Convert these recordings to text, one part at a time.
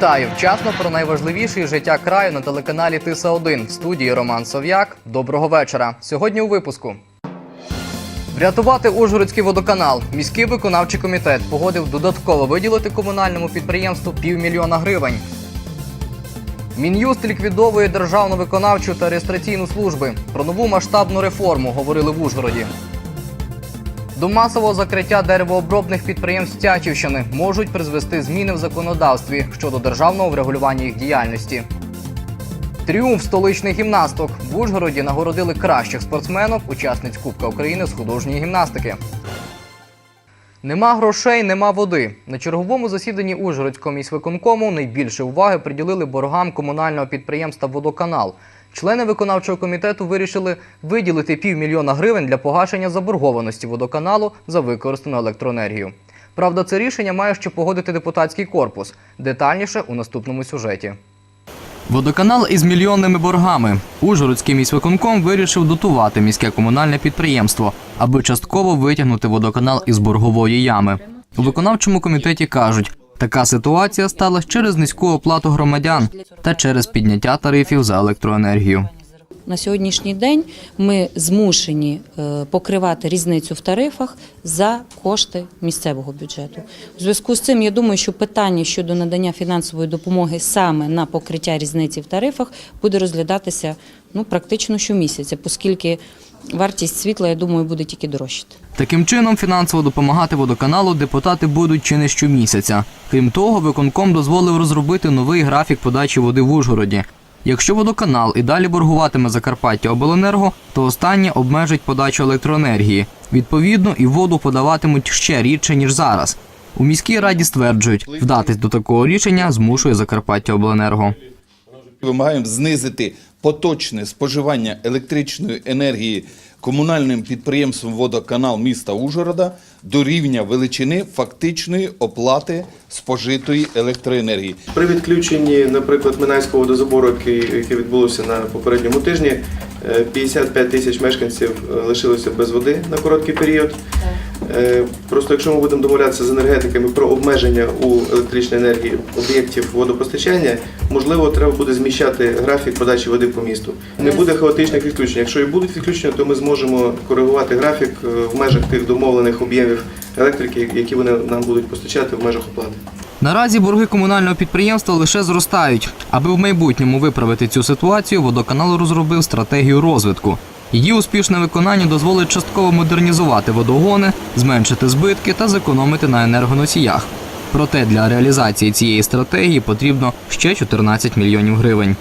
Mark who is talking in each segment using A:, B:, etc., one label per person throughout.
A: Вітаю! Вчасно про найважливіше життя краю на телеканалі Тиса 1 в студії Роман Сов'як. Доброго вечора. Сьогодні у випуску. Врятувати Ужгородський водоканал. Міський виконавчий комітет погодив додатково виділити комунальному підприємству півмільйона гривень. Мін'юст ліквідовує державну виконавчу та реєстраційну служби. Про нову масштабну реформу говорили в Ужгороді. До масового закриття деревообробних підприємств Тячівщини можуть призвести зміни в законодавстві щодо державного врегулювання їх діяльності. Тріумф столичних гімнасток в Ужгороді нагородили кращих спортсменок, учасниць Кубка України з художньої гімнастики. Нема грошей, нема води. На черговому засіданні Ужгородського міськвиконкому найбільше уваги приділили боргам комунального підприємства Водоканал. Члени виконавчого комітету вирішили виділити півмільйона гривень для погашення заборгованості водоканалу за використану електроенергію. Правда, це рішення має ще погодити депутатський корпус. Детальніше у наступному сюжеті. Водоканал із мільйонними боргами. Ужгородський міськвиконком вирішив дотувати міське комунальне підприємство, аби частково витягнути водоканал із боргової ями. У виконавчому комітеті кажуть, така ситуація сталася через низьку оплату громадян та через підняття тарифів за електроенергію.
B: На сьогоднішній день ми змушені е, покривати різницю в тарифах за кошти місцевого бюджету. У зв'язку з цим я думаю, що питання щодо надання фінансової допомоги саме на покриття різниці в тарифах буде розглядатися ну практично щомісяця, оскільки вартість світла, я думаю, буде тільки дорожчати.
A: Таким чином, фінансово допомагати водоканалу депутати будуть чи не щомісяця. Крім того, виконком дозволив розробити новий графік подачі води в Ужгороді. Якщо водоканал і далі боргуватиме Закарпаття Обленерго, то останнє обмежить подачу електроенергії. Відповідно, і воду подаватимуть ще рідше ніж зараз. У міській раді стверджують, вдатись до такого рішення змушує Закарпаття Обленерго.
C: Вимагаємо знизити поточне споживання електричної енергії комунальним підприємством водоканал міста Ужгорода до рівня величини фактичної оплати спожитої електроенергії.
D: При відключенні, наприклад, Минайського водозабору, який, яке відбулося на попередньому тижні, е, 55 тисяч мешканців е, лишилося без води на короткий період. Е, Просто якщо ми будемо домовлятися з енергетиками про обмеження у електричній енергії об'єктів водопостачання, можливо, треба буде зміщати графік подачі води по місту. Не буде хаотичних відключень. Якщо і будуть відключення, то ми зможемо коригувати графік е, в межах тих домовлених об'ємів електрики, які вони нам будуть постачати в межах оплати.
A: Наразі борги комунального підприємства лише зростають. Аби в майбутньому виправити цю ситуацію, водоканал розробив стратегію розвитку. Її успішне виконання дозволить частково модернізувати водогони, зменшити збитки та зекономити на енергоносіях. Проте для реалізації цієї стратегії потрібно ще 14 мільйонів гривень.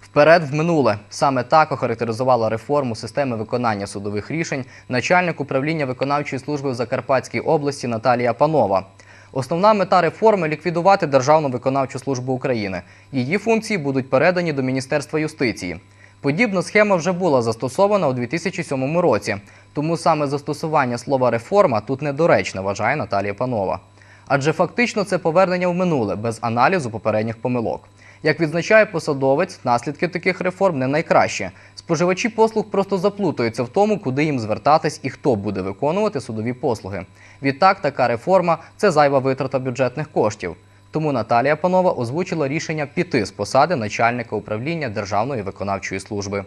A: Вперед в минуле саме так охарактеризувала реформу системи виконання судових рішень начальник управління виконавчої служби в Закарпатській області Наталія Панова. Основна мета реформи ліквідувати Державну виконавчу службу України. Її функції будуть передані до Міністерства юстиції. Подібна схема вже була застосована у 2007 році, тому саме застосування слова реформа тут недоречне, вважає Наталія Панова. Адже фактично це повернення в минуле без аналізу попередніх помилок. Як відзначає посадовець, наслідки таких реформ не найкращі. Споживачі послуг просто заплутаються в тому, куди їм звертатись і хто буде виконувати судові послуги. Відтак, така реформа це зайва витрата бюджетних коштів. Тому Наталія Панова озвучила рішення піти з посади начальника управління Державної виконавчої служби.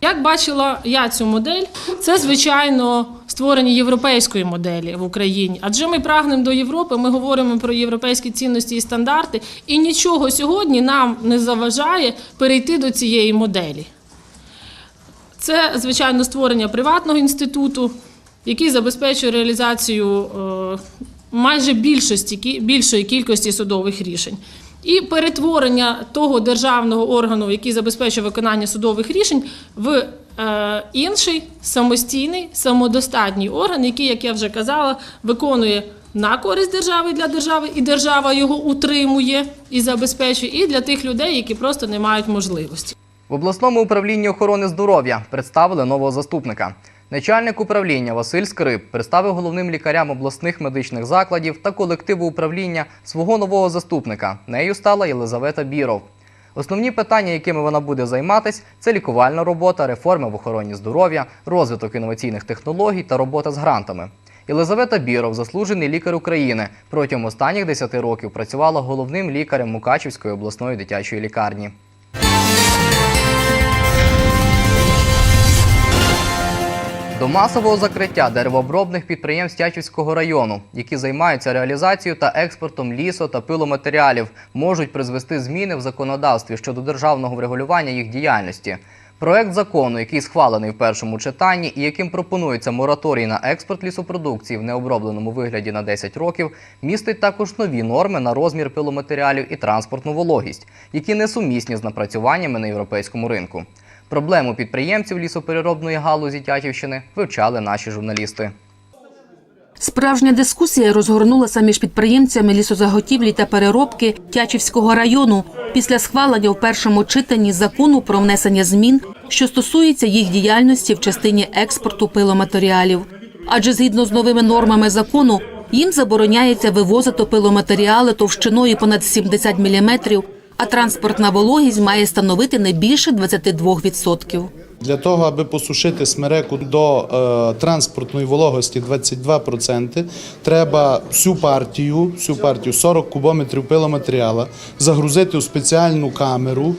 E: Як бачила я цю модель, це звичайно створення європейської моделі в Україні. Адже ми прагнемо до Європи, ми говоримо про європейські цінності і стандарти, і нічого сьогодні нам не заважає перейти до цієї моделі. Це, звичайно, створення приватного інституту, який забезпечує реалізацію е, майже більшості, більшої кількості судових рішень. І перетворення того державного органу, який забезпечує виконання судових рішень, в е, інший самостійний, самодостатній орган, який, як я вже казала, виконує на користь держави для держави, і держава його утримує і забезпечує, і для тих людей, які просто не мають можливості.
A: В обласному управлінні охорони здоров'я представили нового заступника. Начальник управління Василь Скрип представив головним лікарям обласних медичних закладів та колективу управління свого нового заступника. Нею стала Єлизавета Біров. Основні питання, якими вона буде займатися, це лікувальна робота, реформи в охороні здоров'я, розвиток інноваційних технологій та робота з грантами. Єлизавета Біров, заслужений лікар України, протягом останніх 10 років працювала головним лікарем Мукачівської обласної дитячої лікарні. До масового закриття деревообробних підприємств Тячівського району, які займаються реалізацією та експортом лісо та пиломатеріалів, можуть призвести зміни в законодавстві щодо державного врегулювання їх діяльності. Проект закону, який схвалений в першому читанні і яким пропонується мораторій на експорт лісопродукції в необробленому вигляді на 10 років, містить також нові норми на розмір пиломатеріалів і транспортну вологість, які несумісні з напрацюваннями на європейському ринку. Проблему підприємців лісопереробної галузі Тячівщини вивчали наші журналісти.
F: Справжня дискусія розгорнулася між підприємцями лісозаготівлі та переробки Тячівського району після схвалення в першому читанні закону про внесення змін, що стосується їх діяльності в частині експорту пиломатеріалів. Адже згідно з новими нормами закону їм забороняється вивозити пиломатеріали товщиною понад 70 мм, а транспортна вологість має становити не більше 22%.
G: Для того, аби посушити смереку до е, транспортної вологості 22%, треба всю партію, всю партію 40 кубометрів пиломатеріала загрузити у спеціальну камеру,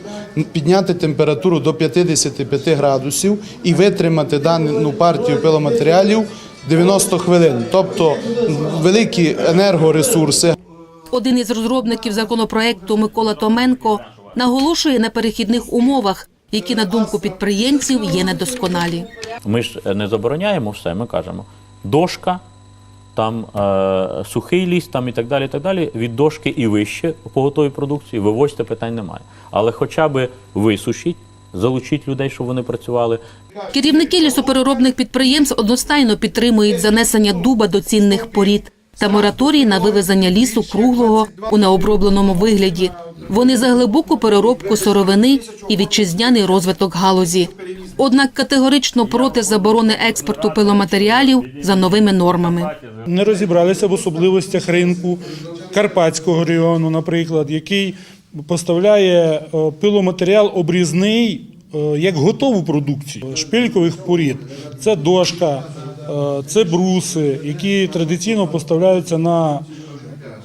G: підняти температуру до 55 градусів і витримати дану партію пиломатеріалів 90 хвилин. Тобто великі енергоресурси,
F: Один із розробників законопроекту Микола Томенко наголошує на перехідних умовах, які, на думку підприємців, є недосконалі.
H: Ми ж не забороняємо все, ми кажемо дошка, там е, сухий ліс, там і так далі. і так далі. Від дошки і вище по готовій продукції вивозьте питань немає. Але хоча б висушіть, залучіть людей, щоб вони працювали.
F: Керівники лісопереробних підприємств одностайно підтримують занесення дуба до цінних порід та мораторій на вивезення лісу круглого у необробленому вигляді. Вони за глибоку переробку сировини і вітчизняний розвиток галузі. Однак категорично проти заборони експорту пиломатеріалів за новими нормами.
I: не розібралися в особливостях ринку Карпатського регіону, наприклад, який поставляє е, пиломатеріал обрізний е, як готову продукцію шпилькових порід. Це дошка, це бруси, які традиційно поставляються на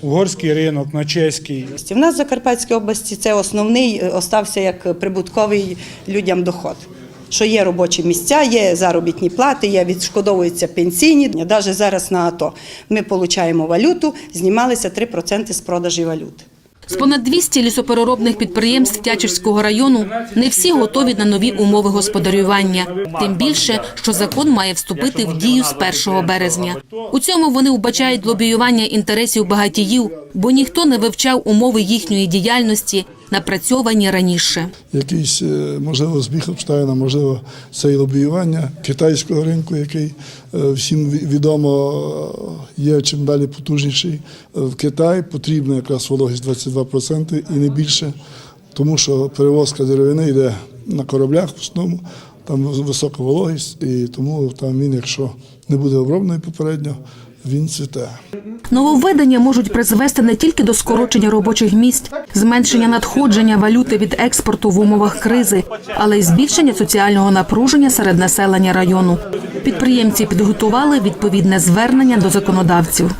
I: угорський ринок, на чеський.
J: В нас в Закарпатській області це основний е, остався як прибутковий людям доход. Що є робочі місця, є заробітні плати, є відшкодовуються пенсійні. Навіть зараз на АТО ми отримуємо валюту, знімалися 3% з продажі валюти.
F: З понад 200 лісопереробних підприємств Тячівського району не всі готові на нові умови господарювання. Тим більше, що закон має вступити в дію з 1 березня. У цьому вони вбачають лобіювання інтересів багатіїв, бо ніхто не вивчав умови їхньої діяльності, напрацьовані раніше.
K: якийсь, е, можливо, збіг обставин, а можливо, це і лобіювання китайського ринку, який е, всім відомо е, є чим далі потужніший. В Китай потрібна якраз вологість 22% і не більше, тому що перевозка деревини йде на кораблях в основному, там висока вологість, і тому там він, якщо не буде оброблений попередньо, він цвіте.
F: Нововведення можуть призвести не тільки до скорочення робочих місць, зменшення надходження валюти від експорту в умовах кризи, але й збільшення соціального напруження серед населення району. Підприємці підготували відповідне звернення до законодавців.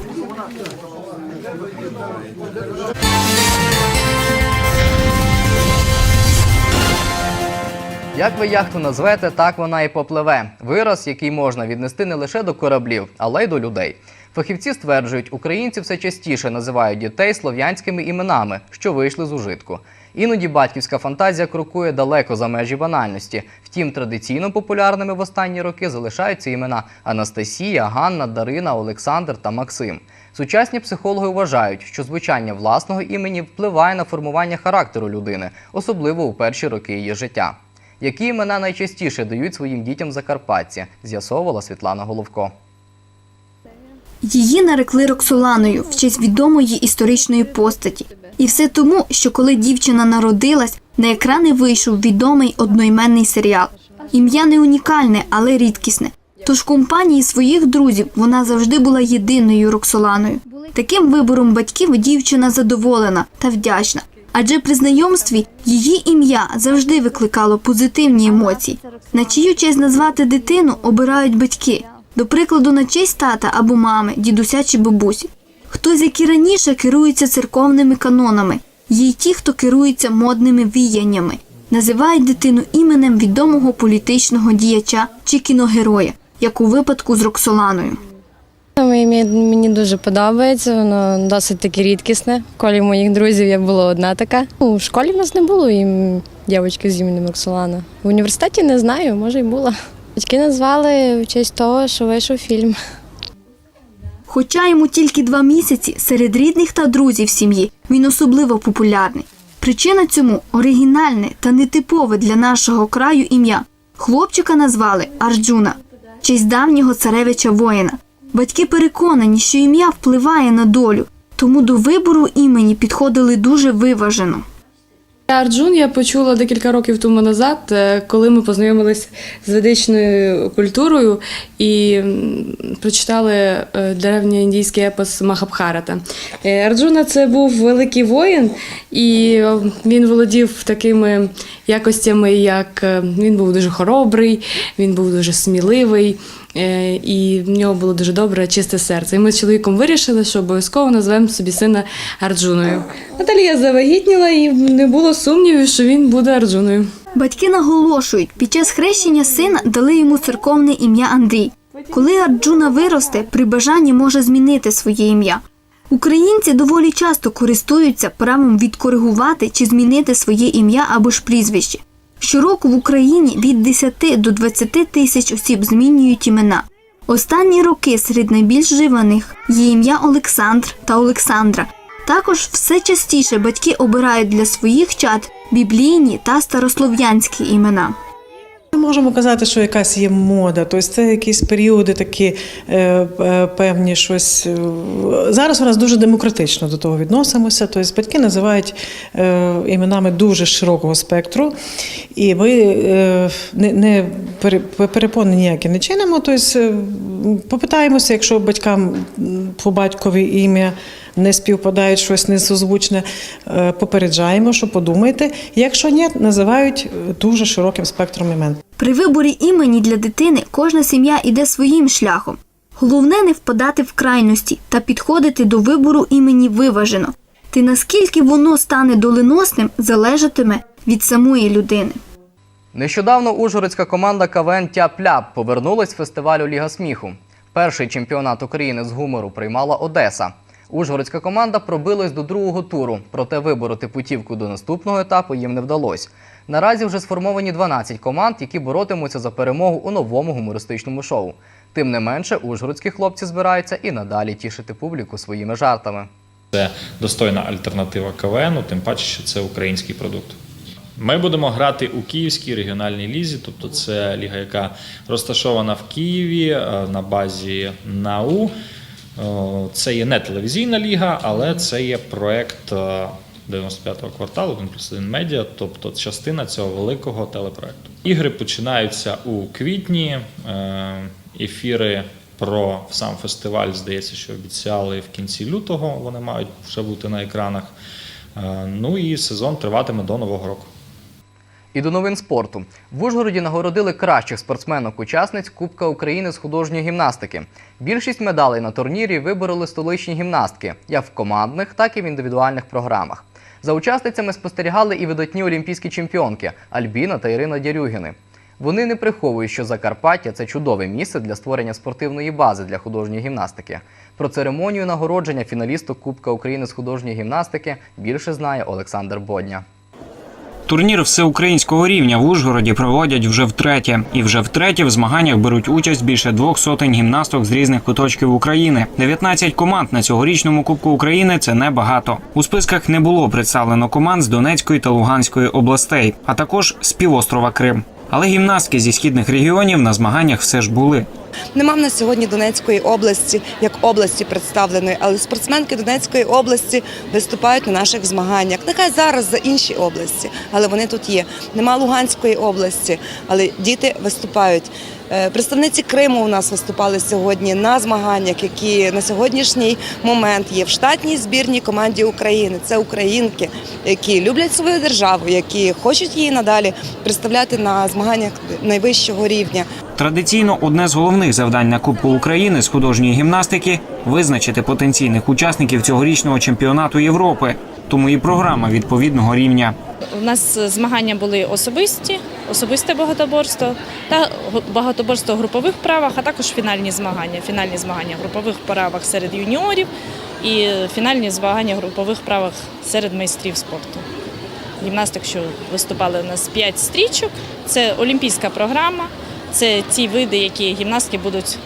A: Як ви яхту назвете, так вона і попливе. Вираз, який можна віднести не лише до кораблів, але й до людей. Фахівці стверджують, українці все частіше називають дітей слов'янськими іменами, що вийшли з ужитку. Іноді батьківська фантазія крокує далеко за межі банальності. Втім, традиційно популярними в останні роки залишаються імена Анастасія, Ганна, Дарина, Олександр та Максим. Сучасні психологи вважають, що звучання власного імені впливає на формування характеру людини, особливо у перші роки її життя. Які імена найчастіше дають своїм дітям закарпатці, з'ясовувала Світлана Головко.
L: Її нарекли Роксоланою в честь відомої історичної постаті. І все тому, що коли дівчина народилась, на екрани вийшов відомий одноіменний серіал. Ім'я не унікальне, але рідкісне. Тож компанії своїх друзів вона завжди була єдиною Роксоланою. Таким вибором батьків дівчина задоволена та вдячна. Адже при знайомстві її ім'я завжди викликало позитивні емоції. На чию честь назвати дитину обирають батьки. До прикладу, на честь тата або мами, дідуся чи бабусі. Хтось, як раніше, керується церковними канонами, є й ті, хто керується модними віяннями, називають дитину іменем відомого політичного діяча чи кіногероя, як у випадку з Роксоланою.
M: Мені дуже подобається, воно досить таки рідкісне. В колі моїх друзів я була одна така. У школі в нас не було ім... дівчинки з іменем Роксолана. В університеті не знаю, може й була. Батьки назвали в честь того, що вийшов фільм.
L: Хоча йому тільки два місяці, серед рідних та друзів сім'ї він особливо популярний. Причина цьому оригінальне та нетипове для нашого краю ім'я. Хлопчика назвали Арджуна, честь давнього царевича воїна. Батьки переконані, що ім'я впливає на долю, тому до вибору імені підходили дуже виважено.
N: Арджун я почула декілька років тому назад, е, коли ми познайомились з ведичною культурою і прочитали е, древньоіндійський епос Махабхарата. Е, Арджуна це був великий воїн, і він володів такими якостями, як він був дуже хоробрий, він був дуже сміливий. Е, І в нього було дуже добре, чисте серце. І ми з чоловіком вирішили, що обов'язково назвемо собі сина Арджуною. Наталія завагітніла і не було сумнівів, що він буде Арджуною.
L: Батьки наголошують, під час хрещення сина дали йому церковне ім'я Андрій. Коли Арджуна виросте, при бажанні може змінити своє ім'я. Українці доволі часто користуються правом відкоригувати чи змінити своє ім'я або ж прізвище. Щороку в Україні від 10 до 20 тисяч осіб змінюють імена. Останні роки серед найбільш живаних є ім'я Олександр та Олександра. Також все частіше батьки обирають для своїх чад біблійні та старослов'янські імена.
O: Можемо казати, що якась є мода, тобто це якісь періоди такі е, е, певні щось. е, Зараз у нас дуже демократично до того відносимося. Тобто батьки називають іменами дуже широкого спектру, і ми не, не перепони ніякі не чинимо. Тобто попитаємося, якщо батькам по батькові ім'я не співпадають щось несозвучне, е, попереджаємо, що подумайте. Якщо ні, називають е, дуже широким спектром імен.
L: При виборі імені для дитини кожна сім'я іде своїм шляхом. Головне не впадати в крайності та підходити до вибору імені виважено. Ти наскільки воно стане доленосним, залежатиме від самої людини.
A: Нещодавно ужгородська команда КВН Тяп-Ляп повернулась з фестивалю Ліга сміху. Перший чемпіонат України з гумору приймала Одеса. Ужгородська команда пробилась до другого туру, проте вибороти путівку до наступного етапу їм не вдалося. Наразі вже сформовані 12 команд, які боротимуться за перемогу у новому гумористичному шоу. Тим не менше, ужгородські хлопці збираються і надалі тішити публіку своїми жартами.
P: Це достойна альтернатива КВНу, тим паче, що це український продукт. Ми будемо грати у Київській регіональній лізі, тобто це ліга, яка розташована в Києві е, на базі НАУ. Е, Це є не телевізійна ліга, але це є проект е, 95-го кварталу, 1 плюс 1 медіа, тобто частина цього великого телепроекту. Ігри починаються у квітні. е, Ефіри про сам фестиваль, здається, що обіцяли в кінці лютого. Вони мають вже бути на екранах. Е, Ну і сезон триватиме до Нового року.
A: І до новин спорту. В Ужгороді нагородили кращих спортсменок-учасниць Кубка України з художньої гімнастики. Більшість медалей на турнірі вибороли столичні гімнастки, як в командних, так і в індивідуальних програмах. За учасницями спостерігали і видатні олімпійські чемпіонки Альбіна та Ірина Дярюгіни. Вони не приховують, що Закарпаття це чудове місце для створення спортивної бази для художньої гімнастики. Про церемонію нагородження фіналісток Кубка України з художньої гімнастики більше знає Олександр Бодня.
Q: Турнір всеукраїнського рівня в Ужгороді проводять вже втретє, і вже втретє в змаганнях беруть участь більше двох сотень гімнасток з різних куточків України. 19 команд на цьогорічному Кубку України це небагато. У списках не було представлено команд з Донецької та Луганської областей, а також з півострова Крим. Але гімнастки зі східних регіонів на змаганнях все ж були.
R: Нема в нас сьогодні Донецької області як області представленої, але спортсменки Донецької області виступають на наших змаганнях. Нехай зараз за інші області, але вони тут є. Нема Луганської області, але діти виступають. Е, Представниці Криму у нас виступали сьогодні на змаганнях, які на сьогоднішній момент є в штатній збірній команді України. Це українки, які люблять свою державу, які хочуть її надалі представляти на змаганнях найвищого рівня.
Q: Традиційно одне з головних завдань на Кубку України з художньої гімнастики визначити потенційних учасників цьогорічного чемпіонату Європи. Тому і програма відповідного рівня.
M: У нас змагання були особисті, особисте багатоборство та багатоборство в групових правах, а також фінальні змагання. Фінальні змагання в групових правах серед юніорів і фінальні змагання в групових правах серед майстрів спорту. Гімнастик, що виступали у нас 5 стрічок. Це олімпійська програма, це ті види, які гімнастки будуть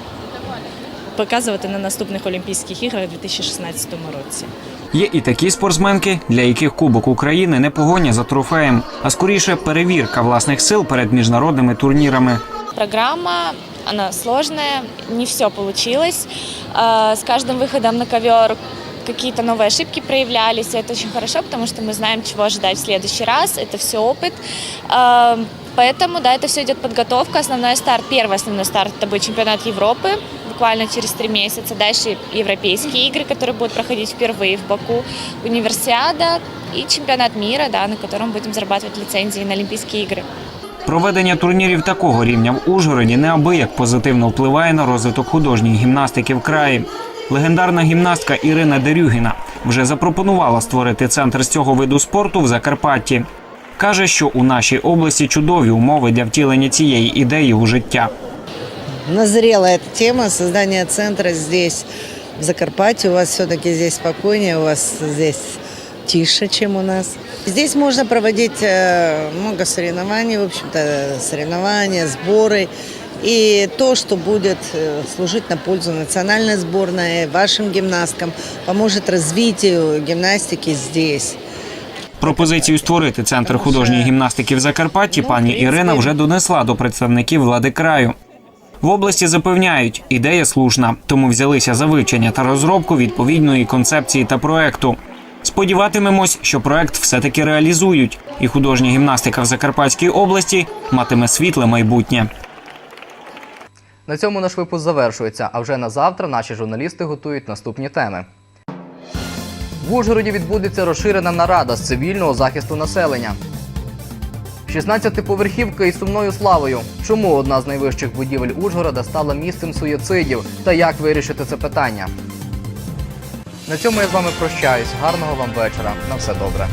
M: показувати на наступних Олімпійських іграх у 2016 році.
Q: Є і такі спортсменки, для яких Кубок України не погоня за трофеєм, а скоріше перевірка власних сил перед міжнародними турнірами.
M: Программа, она сложная, не все получилось. А, С каждым выходом на ковер какие-то новые ошибки проявлялись, и это очень хорошо, потому что мы знаем, чего ожидать в следующий раз, это все опыт. А, Поэтому, да, это все идет подготовка. Основной старт, первый основной старт, это будет чемпионат Европы, буквально через три месяца. Дальше европейские игры, которые будут проходить впервые в Баку, универсиада и чемпионат мира, да, на котором будем зарабатывать лицензии на Олимпийские игры.
Q: Проведення турнірів такого рівня в Ужгороді неабияк позитивно впливає на розвиток художньої гімнастики в краї. Легендарна гімнастка Ірина Дерюгіна вже запропонувала створити центр з цього виду спорту в Закарпатті. Каже, що у нашій області чудові умови для втілення цієї ідеї у життя.
S: назрела эта тема создания центра здесь, в Закарпатье. У вас все-таки здесь спокойнее, у вас здесь тише, чем у нас. Здесь можно проводить э, много соревнований, в общем-то, соревнования, сборы. И то, что будет э, служить на пользу национальной сборной, вашим гимнасткам, поможет развитию гимнастики здесь.
Q: Пропозицію створити центр художньої гімнастики в Закарпатті пані Ірина вже донесла до представників влади краю. В області запевняють, ідея слушна, тому взялися за вивчення та розробку відповідної концепції та проекту. Сподіватимемось, що проект все-таки реалізують, і художня гімнастика в Закарпатській області матиме світле майбутнє.
A: На цьому наш випуск завершується. А вже на завтра наші журналісти готують наступні теми. В Ужгороді відбудеться розширена нарада з цивільного захисту населення. 16-поверхівка із сумною славою. Чому одна з найвищих будівель Ужгорода стала місцем суїцидів та як вирішити це питання? На цьому я з вами прощаюсь. Гарного вам вечора. На все добре.